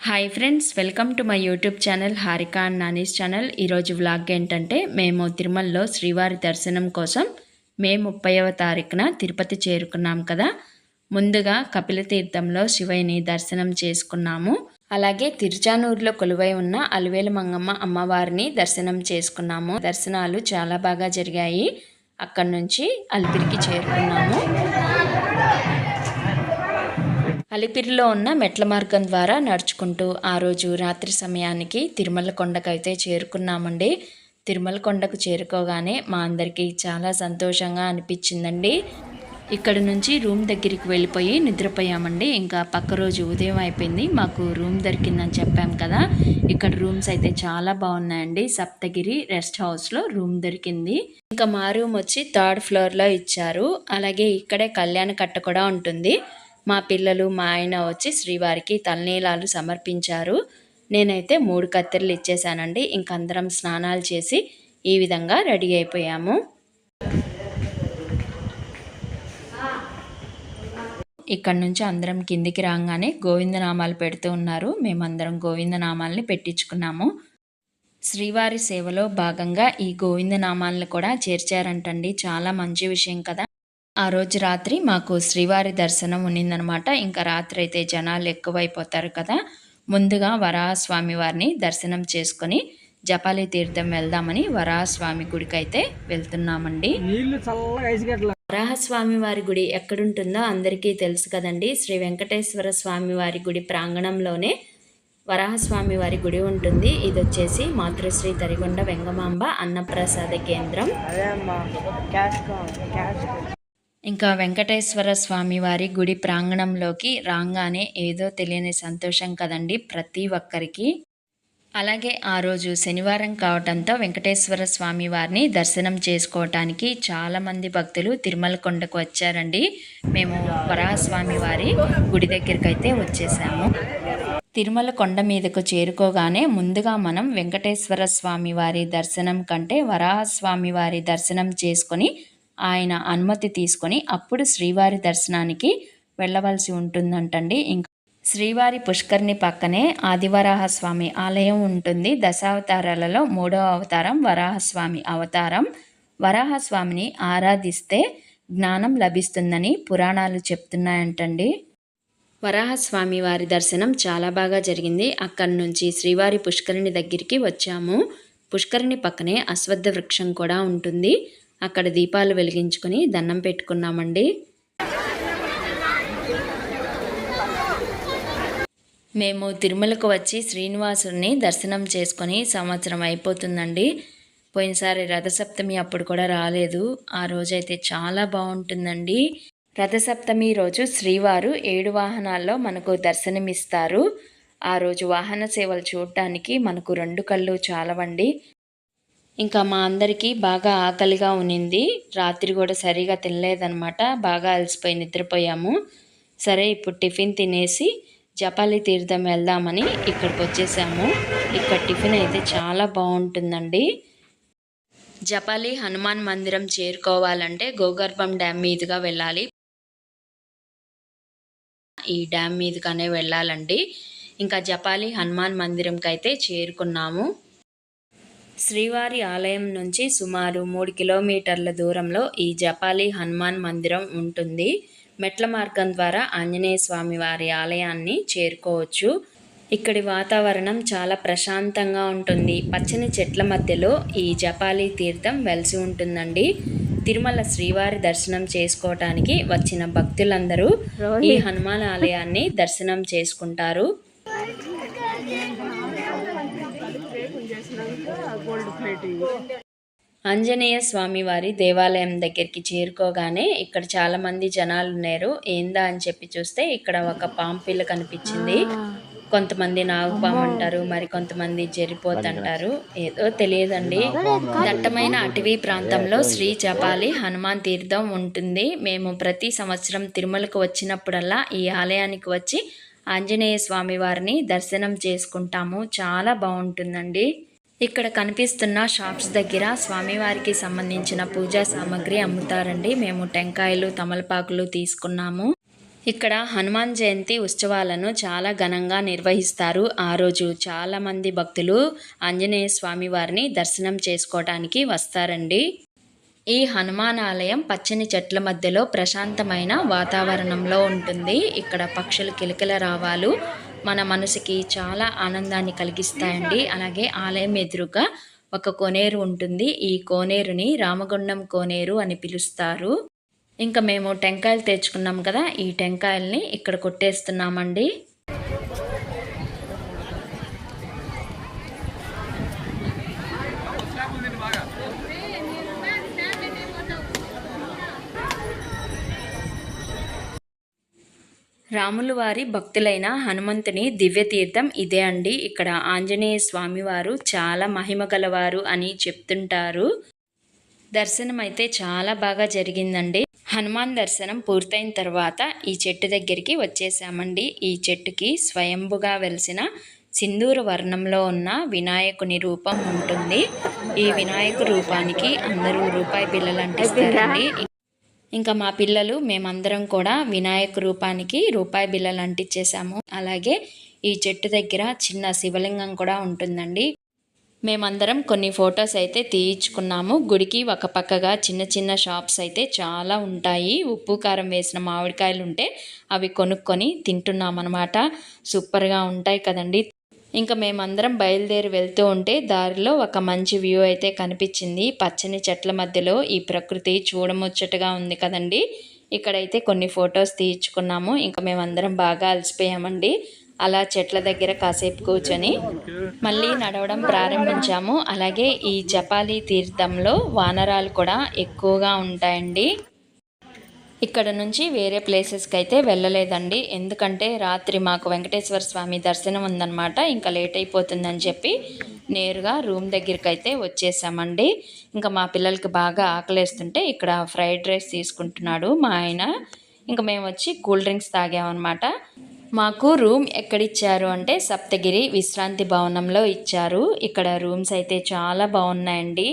Hi friends welcome to my YouTube channel Harika and Nani's channel ఈరోజు vlog ఏంటంటే మేము తిరుమలలో శ్రీవారి దర్శనం కోసం మే ముప్పైవ తారీఖున తిరుపతి చేరుకున్నాం కదా. ముందుగా కపిలతీర్థంలో శివయ్యని దర్శనం చేసుకున్నాము. అలాగే తిరుచానూరులో కొలువై ఉన్న అలివేలు మంగమ్మ అమ్మవారిని దర్శనం చేసుకున్నాము. దర్శనాలు చాలా బాగా జరిగాయి. అక్కడి నుంచి అలిపిరికి చేరుకున్నాము. అలిపిరిలో ఉన్న మెట్ల మార్గం ద్వారా నడుచుకుంటూ ఆ రోజు రాత్రి సమయానికి తిరుమల కొండకైతే చేరుకున్నామండి. తిరుమల కొండకు చేరుకోగానే మా అందరికీ చాలా సంతోషంగా అనిపించిందండి. ఇక్కడ నుంచి రూమ్ దగ్గరికి వెళ్ళిపోయి నిద్రపోయామండి. ఇంకా పక్క రోజు ఉదయం అయిపోయింది. మాకు రూమ్ దొరికిందని చెప్పాం కదా. ఇక్కడ రూమ్స్ అయితే చాలా బాగున్నాయండి. సప్తగిరి రెస్ట్ హౌస్లో రూమ్ దొరికింది. ఇంకా మా రూమ్ వచ్చి థర్డ్ ఫ్లోర్లో ఇచ్చారు. అలాగే ఇక్కడే కళ్యాణ కట్ట కూడా ఉంటుంది. మా పిల్లలు మా ఆయన వచ్చి శ్రీవారికి తలనీలాలు సమర్పించారు. నేనైతే మూడు కత్తెరలు ఇచ్చేసానండి ఇంక అందరం స్నానాలు చేసి ఈ విధంగా రెడీ అయిపోయాము. ఇక్కడ నుంచి అందరం కిందికి రాగానే గోవిందనామాలు పెడుతూ ఉన్నారు. మేమందరం గోవిందనామాల్ని పెట్టించుకున్నాము. శ్రీవారి సేవలో భాగంగా ఈ గోవిందనామాలను కూడా చేర్చారంటండి. చాలా మంచి విషయం కదా. ఆ రోజు రాత్రి మాకు శ్రీవారి దర్శనం ఉన్నిందనమాట. ఇంకా రాత్రి అయితే జనాలు ఎక్కువైపోతారు కదా. ముందుగా వరాహస్వామి వారిని దర్శనం చేసుకొని జపాలి తీర్థం వెళ్దామని వరాహస్వామి గుడికి అయితే వెళ్తున్నామండి వరాహస్వామి వారి గుడి ఎక్కడుంటుందో అందరికీ తెలుసు కదండి. శ్రీ వెంకటేశ్వర స్వామి వారి గుడి ప్రాంగణంలోనే వరాహస్వామి వారి గుడి ఉంటుంది. ఇది వచ్చేసి మాతృశ్రీ తరిగొండ వెంగమాంబ అన్నప్రసాద కేంద్రం. ఇంకా వెంకటేశ్వర స్వామి వారి గుడి ప్రాంగణంలోకి రాగానే ఏదో తెలియని సంతోషం కదండి ప్రతి ఒక్కరికి. అలాగే ఆ రోజు శనివారం కావడంతో వెంకటేశ్వర స్వామి వారిని దర్శనం చేసుకోవటానికి చాలామంది భక్తులు తిరుమల కొండకు వచ్చారండి. మేము వరాహస్వామి వారి గుడి దగ్గరికి అయితే వచ్చేసాము. తిరుమల కొండ మీదకు చేరుకోగానే ముందుగా మనం వెంకటేశ్వర స్వామి వారి దర్శనం కంటే వరాహస్వామి వారి దర్శనం చేసుకొని ఆయన అనుమతి తీసుకొని అప్పుడు శ్రీవారి దర్శనానికి వెళ్ళవలసి ఉంటుందంటండి. ఇంకా శ్రీవారి పుష్కర్ని పక్కనే ఆదివరాహస్వామి ఆలయం ఉంటుంది. దశావతారాలలో మూడవ అవతారం వరాహస్వామి అవతారం. వరాహస్వామిని ఆరాధిస్తే జ్ఞానం లభిస్తుందని పురాణాలు చెప్తున్నాయంటండి. వరాహస్వామి వారి దర్శనం చాలా బాగా జరిగింది. అక్కడి నుంచి శ్రీవారి పుష్కరిణి దగ్గరికి వచ్చాము. పుష్కరిణి పక్కనే అశ్వత్థ వృక్షం కూడా ఉంటుంది. అక్కడ దీపాలు వెలిగించుకొని దండం పెట్టుకున్నామండి. మేము తిరుమలకు వచ్చి శ్రీనివాసుని దర్శనం చేసుకొని సంవత్సరం అయిపోతుందండి. పోయినసారి రథసప్తమి అప్పుడు కూడా రాలేదు. ఆ రోజైతే చాలా బాగుంటుందండి. రథసప్తమి రోజు శ్రీవారు ఏడు వాహనాల్లో మనకు దర్శనమిస్తారు. ఆ రోజు వాహన సేవలు చూడటానికి మనకు రెండు కళ్ళు చాలవండి. ఇంకా మా అందరికీ బాగా ఆకలిగా ఉన్నింది. రాత్రి కూడా సరిగా తినలేదనమాట బాగా అలసిపోయి నిద్రపోయాము. సరే ఇప్పుడు టిఫిన్ తినేసి జపాలి తీర్థం వెళ్దామని ఇక్కడికి వచ్చేసాము. ఇక్కడ టిఫిన్ అయితే చాలా బాగుంటుందండి. జపాలి హనుమాన్ మందిరం చేరుకోవాలంటే గోగర్భం డ్యామ్ మీదుగా వెళ్ళాలి. ఈ డ్యామ్ మీదుగానే వెళ్ళాలండి. ఇంకా జపాలి హనుమాన్ మందిరంకి అయితే చేరుకున్నాము. శ్రీవారి ఆలయం నుంచి సుమారు మూడు కిలోమీటర్ల దూరంలో ఈ జపాలి హనుమాన్ మందిరం ఉంటుంది. మెట్ల మార్గం ద్వారా ఆంజనేయ స్వామి వారి ఆలయాన్ని చేరుకోవచ్చు. ఇక్కడి వాతావరణం చాలా ప్రశాంతంగా ఉంటుంది. పచ్చని చెట్ల మధ్యలో ఈ జపాలి తీర్థం వెలిసి ఉంటుందండి. తిరుమల శ్రీవారి దర్శనం చేసుకోవటానికి వచ్చిన భక్తులందరూ ఈ హనుమాన్ ఆలయాన్ని దర్శనం చేసుకుంటారు. ఆంజనేయ స్వామి వారి దేవాలయం దగ్గరికి చేరుకోగానే ఇక్కడ చాలా మంది జనాలు ఉన్నారు. ఏందా అని చెప్పి చూస్తే ఇక్కడ ఒక పాము పిల్ల కనిపించింది. కొంతమంది నాగుపాము అంటారు మరి కొంతమంది జరిపోతంటారు ఏదో తెలియదండి. దట్టమైన అటవీ ప్రాంతంలో శ్రీ చపాలి హనుమాన్ తీర్థం ఉంటుంది. మేము ప్రతి సంవత్సరం తిరుమలకు వచ్చినప్పుడల్లా ఈ ఆలయానికి వచ్చి ఆంజనేయ స్వామి వారిని దర్శనం చేసుకుంటాము. చాలా బాగుంటుందండి. ఇక్కడ కనిపిస్తున్న షాప్స్ దగ్గర స్వామివారికి సంబంధించిన పూజా సామాగ్రి అమ్ముతారండి. మేము టెంకాయలు తమలపాకులు తీసుకున్నాము. ఇక్కడ హనుమాన్ జయంతి ఉత్సవాలను చాలా ఘనంగా నిర్వహిస్తారు. ఆ రోజు చాలా మంది భక్తులు ఆంజనేయ స్వామి వారిని దర్శనం చేసుకోవటానికి వస్తారండి. ఈ హనుమాన్ ఆలయం పచ్చని చెట్ల మధ్యలో ప్రశాంతమైన వాతావరణంలో ఉంటుంది. ఇక్కడ పక్షులు కిలకిల రావాలు. మన మనసుకి చాలా ఆనందాన్ని కలిగిస్తాయండి. అలాగే ఆలయం ఎదురుగా ఒక కోనేరు ఉంటుంది. ఈ కోనేరుని రామగుండం కోనేరు అని పిలుస్తారు. ఇంకా మేము టెంకాయలు తెచ్చుకున్నాం కదా ఈ టెంకాయల్ని ఇక్కడ కొట్టేస్తున్నామండి. రాములు వారి భక్తులైన హనుమంతుని దివ్యతీర్థం ఇదే అండి. ఇక్కడ ఆంజనేయ స్వామివారు చాలా మహిమ గలవారు అని చెప్తుంటారు. దర్శనం అయితే చాలా బాగా జరిగిందండి. హనుమాన్ దర్శనం పూర్తయిన తర్వాత ఈ చెట్టు దగ్గరికి వచ్చేసామండి. ఈ చెట్టుకి స్వయంభుగా వెలిసిన సింధూర వర్ణంలో ఉన్న వినాయకుని రూపం ఉంటుంది. ఈ వినాయక రూపానికి అందరూ రూపాయి బిళ్ళలు ఇంకా మా పిల్లలు మేమందరం కూడా వినాయక రూపానికి రూపాయి బిళ్ళలు అంటించేసాము అలాగే ఈ చెట్టు దగ్గర చిన్న శివలింగం కూడా ఉంటుందండి. మేమందరం కొన్ని ఫొటోస్ అయితే తీయించుకున్నాము. గుడికి ఒక పక్కగా చిన్న చిన్న షాప్స్ అయితే చాలా ఉంటాయి. ఉప్పు కారం వేసిన మామిడికాయలు ఉంటే అవి కొనుక్కొని తింటున్నాం అనమాట సూపర్గా ఉంటాయి కదండి. ఇంకా మేమందరం బయలుదేరి వెళ్తూ ఉంటే దారిలో ఒక మంచి వ్యూ అయితే కనిపించింది. పచ్చని చెట్ల మధ్యలో ఈ ప్రకృతి చూడముచ్చటగా ఉంది కదండి. ఇక్కడైతే కొన్ని ఫొటోస్ తీయించుకున్నాము ఇంకా మేమందరం బాగా అలసిపోయామండి. అలా చెట్ల దగ్గర కాసేపు కూర్చొని మళ్ళీ నడవడం ప్రారంభించాము. అలాగే ఈ జపాలి తీర్థంలో వానరాలు కూడా ఎక్కువగా ఉంటాయండి. ఇక్కడ నుంచి వేరే ప్లేసెస్కి అయితే వెళ్ళలేదండి. ఎందుకంటే రాత్రి మాకు వెంకటేశ్వర స్వామి దర్శనం ఉందన్నమాట. ఇంకా లేట్ అయిపోతుందని చెప్పి నేరుగా రూమ్ దగ్గరికి అయితే వచ్చేసామండి. ఇంకా మా పిల్లలకి బాగా ఆకలేస్తుంటే ఇక్కడ ఫ్రైడ్ రైస్ తీసుకుంటున్నాడు మా ఆయన. ఇంకా మేము వచ్చి కూల్ డ్రింక్స్ తాగామన్నమాట. మాకు రూమ్ ఎక్కడిచ్చారు అంటే సప్తగిరి విశ్రాంతి భవనంలో ఇచ్చారు. ఇక్కడ రూమ్స్ అయితే చాలా బాగున్నాయండి.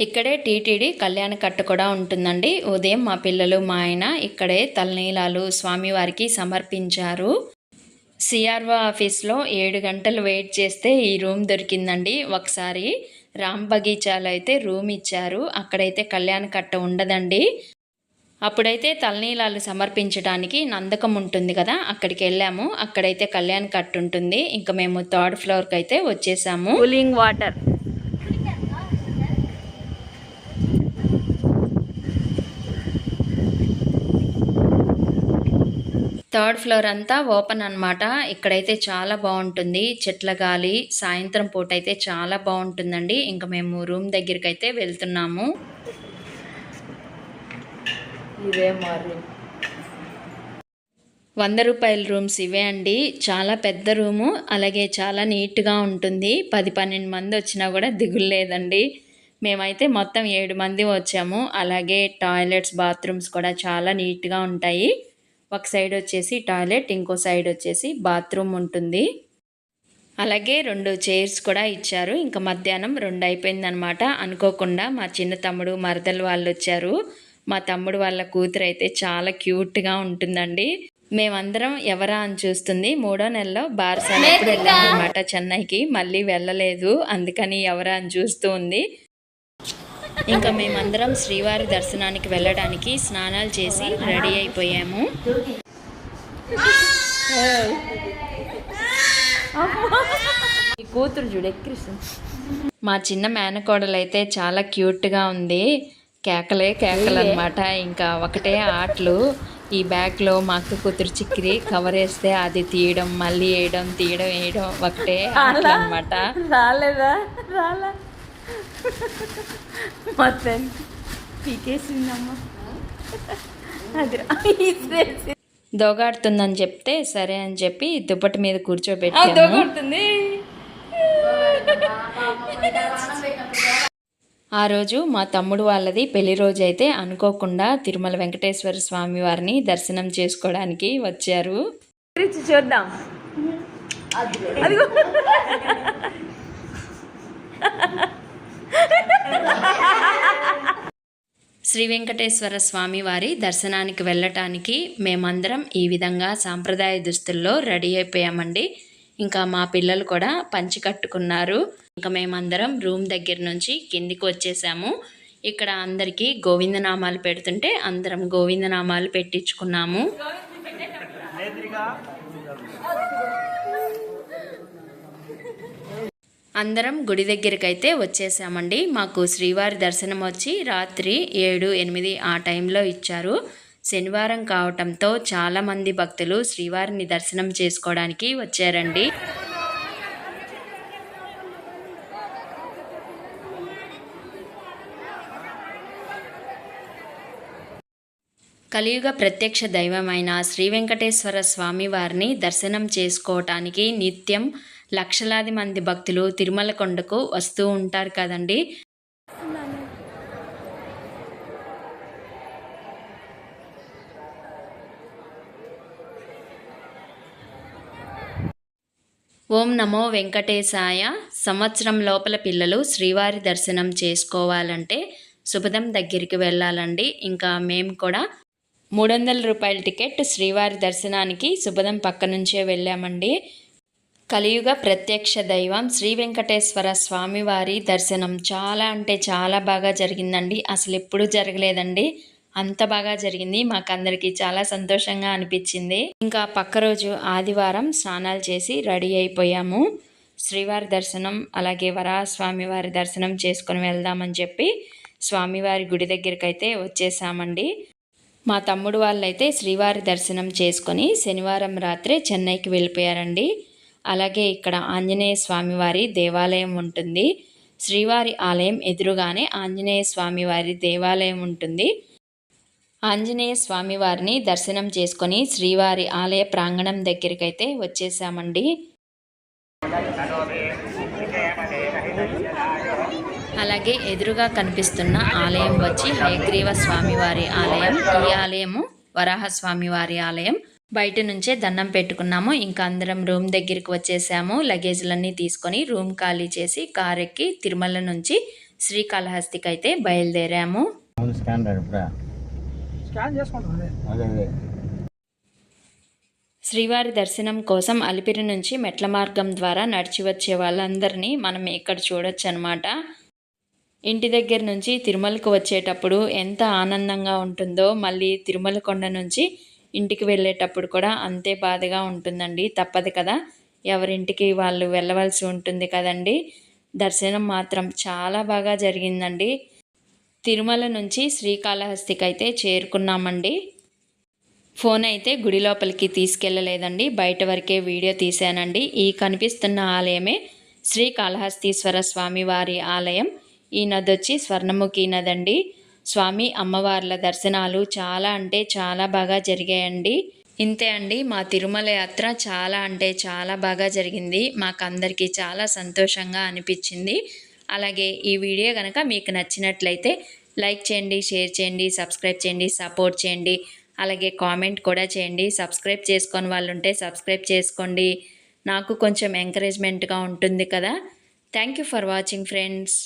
ఇక్కడే టీటీడీ కళ్యాణ కట్ట కూడా ఉంటుందండి. ఉదయం మా పిల్లలు మా ఆయన ఇక్కడే తలనీలాలు స్వామివారికి సమర్పించారు. సిఆర్ఓ ఆఫీస్లో ఏడు గంటలు వెయిట్ చేస్తే ఈ రూమ్ దొరికిందండి. ఒకసారి రామ్ బగీచాలో అయితే రూమ్ ఇచ్చారు. అక్కడైతే కళ్యాణ కట్ట ఉండదండి. అప్పుడైతే తలనీలాలు సమర్పించడానికి నందకం ఉంటుంది కదా అక్కడికి వెళ్ళాము. అక్కడైతే కళ్యాణ కట్టు ఉంటుంది. ఇంకా మేము థర్డ్ ఫ్లోర్కి అయితే వచ్చేసాము. Cooling water. థర్డ్ ఫ్లోర్ అంతా ఓపెన్ అన్నమాట. ఇక్కడైతే చాలా బాగుంటుంది. చెట్ల గాలి సాయంత్రం పూట అయితే చాలా బాగుంటుందండి. ఇంకా మేము రూమ్ దగ్గరికి అయితే వెళ్తున్నాము. ఇదే వంద రూపాయల రూమ్స్ ఇవే అండి. చాలా పెద్ద రూము అలాగే చాలా నీట్గా ఉంటుంది. పది పన్నెండు మంది వచ్చినా కూడా దిగులు లేదండి. మేమైతే మొత్తం ఏడు మంది వచ్చాము. అలాగే టాయిలెట్స్ బాత్రూమ్స్ కూడా చాలా నీట్గా ఉంటాయి. ఒక సైడ్ వచ్చేసి టాయిలెట్ ఇంకో సైడ్ వచ్చేసి బాత్రూమ్ ఉంటుంది. అలాగే రెండు చైర్స్ కూడా ఇచ్చారు. ఇంకా మధ్యాహ్నం రెండు అయిపోయిందనమాట అనుకోకుండా మా చిన్న తమ్ముడు మరదలు వాళ్ళు వచ్చారు. మా తమ్ముడు వాళ్ళ కూతురు అయితే చాలా క్యూట్గా ఉంటుందండి. మేమందరం ఎవరా అని చూస్తుంది. మూడో నెలలో బారసాల ఎప్పుడు వెళ్ళామన్నమాట చెన్నైకి. మళ్ళీ వెళ్ళలేదు. అందుకని ఎవరా అని చూస్తూ ఉంది. ఇంకా మేమందరం శ్రీవారి దర్శనానికి వెళ్ళడానికి స్నానాలు చేసి రెడీ అయిపోయాము. కూతురు చూడు ఎక్కిరిస్తుంది. మా చిన్న మేనకోడలు అయితే చాలా క్యూట్గా ఉంది. కేకలే కేకలు అనమాట ఇంకా ఒకటే ఆటలు. ఈ బ్యాగ్లో మా అక్క కూతురు చిక్కిరి కవర్ వేస్తే అది తీయడం మళ్ళీ వేయడం తీయడం వేయడం ఒకటే ఆటలు అనమాట రాలేదా? రాలా? మొత్తం పీకేసిందమ్మా అది దోగాడుతుందని చెప్తే సరే అని చెప్పి దుప్పటి మీద కూర్చోబెట్టాము కొడుతుంది ఆ రోజు మా తమ్ముడు వాళ్ళది పెళ్ళి రోజు అయితే అనుకోకుండా తిరుమల వెంకటేశ్వర స్వామి వారిని దర్శనం చేసుకోవడానికి వచ్చారు చూద్దాం అదిగో శ్రీ వెంకటేశ్వర స్వామి వారి దర్శనానికి వెళ్ళటానికి మేమందరం ఈ విధంగా సాంప్రదాయ దుస్తుల్లో రెడీ అయిపోయామండి. ఇంకా మా పిల్లలు కూడా పంచి కట్టుకున్నారు. ఇంకా మేమందరం రూమ్ దగ్గర నుంచి కిందికి వచ్చేసాము. ఇక్కడ అందరికీ గోవిందనామాలు పెడుతుంటే అందరం గోవిందనామాలు పెట్టించుకున్నాము. అందరం గుడి దగ్గరికి అయితే వచ్చేసామండి. మాకు శ్రీవారి దర్శనం వచ్చి రాత్రి ఏడు ఎనిమిది ఆ టైంలో ఇచ్చారు. శనివారం కావటంతో చాలామంది భక్తులు శ్రీవారిని దర్శనం చేసుకోవడానికి వచ్చారండి. కలియుగ ప్రత్యక్ష దైవమైన శ్రీ వెంకటేశ్వర స్వామి వారిని దర్శనం చేసుకోవటానికి నిత్యం లక్షలాది మంది భక్తులు తిరుమల కొండకు వస్తూ ఉంటారు కదండి. ఓం నమో వెంకటేశాయ. సంవత్సరం లోపల పిల్లలు శ్రీవారి దర్శనం చేసుకోవాలంటే శుభదం దగ్గరికి వెళ్ళాలండి. ఇంకా మేము కూడా మూడు వందల రూపాయల టికెట్ శ్రీవారి దర్శనానికి శుభదం పక్క నుంచే వెళ్ళామండి. కలియుగ ప్రత్యక్ష దైవం శ్రీ వెంకటేశ్వర స్వామివారి దర్శనం. చాలా అంటే చాలా బాగా జరిగిందండి. అసలు ఎప్పుడు జరగలేదండి. అంత బాగా జరిగింది. మాకందరికీ చాలా సంతోషంగా అనిపించింది. ఇంకా పక్క రోజు ఆదివారం స్నానాలు చేసి రెడీ అయిపోయాము. శ్రీవారి దర్శనం అలాగే వరా వారి దర్శనం చేసుకొని వెళ్దామని చెప్పి స్వామివారి గుడి దగ్గరికి అయితే వచ్చేసామండి. మా తమ్ముడు వాళ్ళైతే శ్రీవారి దర్శనం చేసుకొని శనివారం రాత్రే చెన్నైకి వెళ్ళిపోయారండి. అలాగే ఇక్కడ ఆంజనేయ స్వామివారి దేవాలయం ఉంటుంది. శ్రీవారి ఆలయం ఎదురుగానే ఆంజనేయ స్వామివారి దేవాలయం ఉంటుంది. ఆంజనేయ స్వామివారిని దర్శనం చేసుకొని శ్రీవారి ఆలయ ప్రాంగణం దగ్గరికైతే వచ్చేసామండి. అలాగే ఎదురుగా కనిపిస్తున్న ఆలయం వచ్చి హయగ్రీవ స్వామివారి ఆలయం ఈ ఆలయము వరాహ స్వామివారి ఆలయం. బయట నుంచే దండం పెట్టుకున్నాము. ఇంకా అందరం రూమ్ దగ్గరికి వచ్చేసాము. లగేజ్లన్నీ తీసుకొని రూమ్ ఖాళీ చేసి కార్ ఎక్కి తిరుమల నుంచి శ్రీకాళహస్తికి అయితే బయలుదేరాము శ్రీవారి దర్శనం కోసం అలిపిరి నుంచి మెట్ల మార్గం ద్వారా నడిచి వచ్చే వాళ్ళందరినీ మనం ఇక్కడ చూడొచ్చు అనమాట ఇంటి దగ్గర నుంచి తిరుమలకు వచ్చేటప్పుడు ఎంత ఆనందంగా ఉంటుందో మళ్ళీ తిరుమల కొండ నుంచి ఇంటికి వెళ్ళేటప్పుడు కూడా అంతే బాధగా ఉంటుందండి. తప్పదు కదా. ఎవరింటికి వాళ్ళు వెళ్ళవలసి ఉంటుంది కదండి. దర్శనం మాత్రం చాలా బాగా జరిగిందండి. తిరుమల నుంచి శ్రీకాళహస్తికి అయితే చేరుకున్నామండి. ఫోన్ అయితే గుడి లోపలికి తీసుకెళ్ళలేదండి బయట వరకే వీడియో తీశానండి. ఈ కనిపిస్తున్న ఆలయమే శ్రీకాళహస్తీశ్వర స్వామి వారి ఆలయం. ఈ నది వచ్చి స్వర్ణముఖి నది అండి స్వామి అమ్మవార్ల దర్శనాలు చాలా అంటే చాలా బాగా జరిగాయండి. ఇంతే అండి మా తిరుమల యాత్ర చాలా అంటే చాలా బాగా జరిగింది. మాకు అందరికీ చాలా సంతోషంగా అనిపించింది. అలాగే ఈ వీడియో కనుక మీకు నచ్చినట్లయితే లైక్ చేయండి షేర్ చేయండి సబ్స్క్రైబ్ చేయండి సపోర్ట్ చేయండి. అలాగే కామెంట్ కూడా చేయండి. సబ్స్క్రైబ్ చేసుకొని వాళ్ళు ఉంటే సబ్స్క్రైబ్ చేసుకోండి. నాకు కొంచెం ఎంకరేజ్మెంట్గా ఉంటుంది కదా. Thank you for watching friends